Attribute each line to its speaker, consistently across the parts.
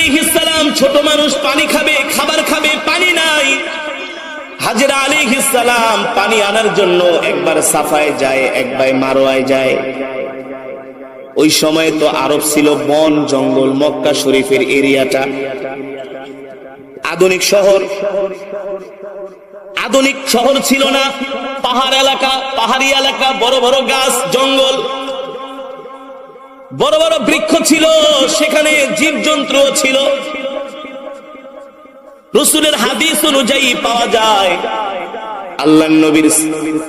Speaker 1: আলাইহিসসালাম ছোট মানুষ পানি খাবে, খাবার খাবে, পানি নাই। হাজরা আলাইহিসসালাম পানি আনার জন্য একবার সাফায় যায়, একবার মারোয়ায় যায়। ওই সময় তো আরব ছিল বন জঙ্গল, মক্কা শরীফের এরিয়াটা। আধুনিক শহর। আধুনিক শহর ছিল না, পাহাড় এলাকা, পাহাড়ি এলাকা, বড় বড় গাছ, জঙ্গল। বড় বড় বৃক্ষ ছিল, সেখানে জীবজন্তু ছিল। রসুলের হাদিস অনুযায়ী পাওয়া যায় আল্লাহ নবীর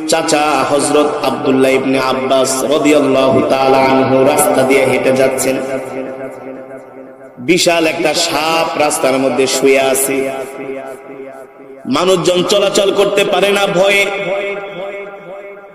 Speaker 1: চাচা হজরত আব্দুল্লাহ ইবনে আব্বাস রাদিয়াল্লাহু তাআলা আনহু রাস্তা দিয়ে হেঁটে যাচ্ছেন। বিশাল একটা সাপ রাস্তার মধ্যে শুয়ে আছে। মানুষজন চলাচল করতে পারে না ভয়ে।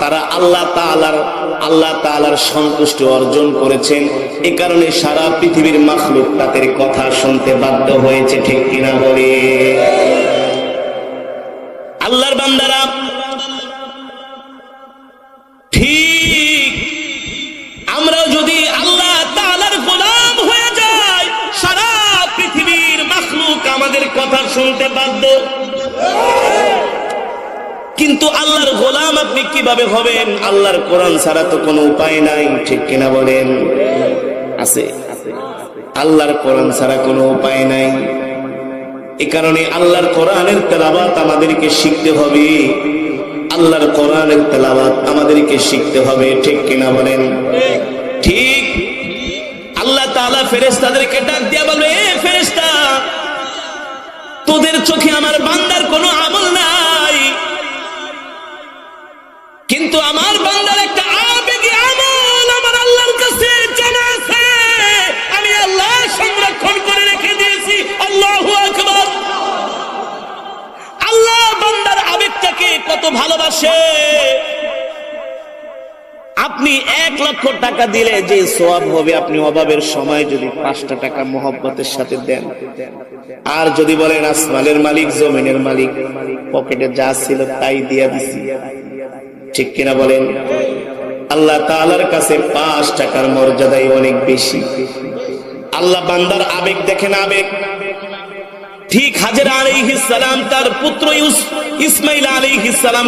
Speaker 1: তারা আল্লাহ তাআলার আল্লাহ তাআলার সন্তুষ্টি অর্জন করেছেন। এ কারণে সারা পৃথিবীর মাখলুক তাদের কথা শুনতে বাধ্য হয়েছে, ঠিক কিনা বলে? আল্লাহর বান্দারা, ঠিক আমরাও যদি আল্লাহ তাআলার গোলাম হয়ে যাই, সারা পৃথিবীর মাখলুক আমাদের কথা শুনতে বাধ্য। কিন্তু আল্লাহর গোলাম আপনি কীভাবে হবেন? আল্লাহর কোরআন ছাড়া তো কোনো উপায় নাই। ঠিক কিনা বলেন? আছে। আল্লাহর কোরআন ছাড়া কোনো উপায় নাই। এ কারণে আল্লাহর কোরআনের তেলাবাত আমাদেরকে শিখতে হবে। আল্লাহর কোরআনের তেলাবাত আমাদেরকে শিখতে হবে। ঠিক কিনা বলেন? ঠিক। আল্লাহ তাআলা ফেরেশতাদেরকে ডাক দিয়া বলবে কত ভালোবাসে। আপনি এক লক্ষ টাকা দিলে যে সোয়াব হবে, আপনি অভাবের সময় যদি পাঁচটা টাকা মোহব্বতের সাথে দেন। আর যদি বলেন, আসমানের মালিক, জমিনের মালিক, পকেটে যা ছিল তাই দিয়া দিছি। ঠিক কিনা বলেন? আল্লাহ তাআলার কাছে পাঁচ টাকার মর্যাদাই অনেক বেশি। আল্লাহ বান্দার আবেগ দেখেন আবেগ। ঠিক হাজরা আলাইহিস সালাম তার পুত্র ইউস- ইসমাইল আলাইহিস সালাম